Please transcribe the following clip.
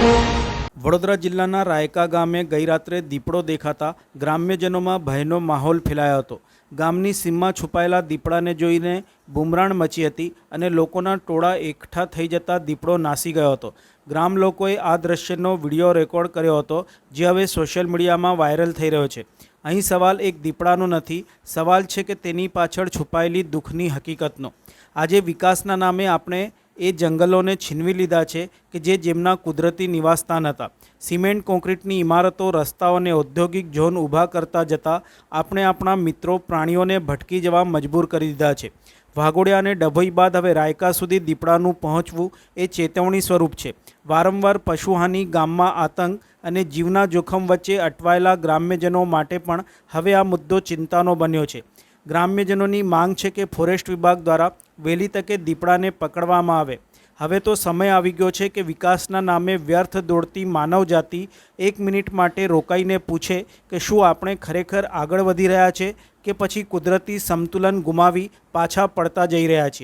વડોદરા જિલ્લાના રાયકા ગામે ગઈરાત્રે દીપડો દેખાતા ગ્રામ્યજનોમાં ભયનો માહોલ ફેલાયો હતો. ગામની સીમમાં છુપાયેલા દીપડાને જોઈને બુમરાણ મચી હતી અને લોકોના ટોળા એકઠા થઈ જતા દીપડો નાસી ગયો હતો. ગ્રામ લોકોએ આ દ્રશ્યનો વીડિયો રેકોર્ડ કર્યો હતો, જે હવે સોશિયલ મીડિયામાં વાયરલ થઈ રહ્યો છે. અહીં સવાલ એક દીપડાનો નથી, સવાલ છે કે તેની પાછળ છુપાયેલી દુઃખની હકીકતનો. આજે વિકાસના નામે આપણે એ જંગલોને છીનવી લીધા છે કે જે જેમના કુદરતી નિવાસસ્થાન હતા. સિમેન્ટ કોન્ક્રીટની ઇમારતો, રસ્તાઓ અને ઔદ્યોગિક ઝોન ઊભા કરતા જતાં આપણે આપણા મિત્રો પ્રાણીઓને ભટકી જવા મજબૂર કરી દીધા છે. વાઘોડિયા અને ડભોઈ બાદ હવે રાયકા સુધી દીપડાનું પહોંચવું એ ચેતવણી સ્વરૂપ છે. વારંવાર પશુહાની, ગામમાં આતંક અને જીવના જોખમ વચ્ચે અટવાયેલા ગ્રામ્યજનો માટે પણ હવે આ મુદ્દો ચિંતાનો બન્યો છે. ગ્રામ્યજનોની માંગ છે કે ફોરેસ્ટ વિભાગ દ્વારા વહેલી તકે દીપડાને પકડવામાં આવે. હવે તો સમય આવી ગયો છે કે વિકાસના નામે વ્યર્થ દોડતી માનવજાતિ એક મિનિટ માટે રોકાઈને પૂછે કે શું આપણે ખરેખર આગળ વધી રહ્યા છે કે પછી કુદરતી સંતુલન ગુમાવી પાછા પડતા જઈ રહ્યા છીએ.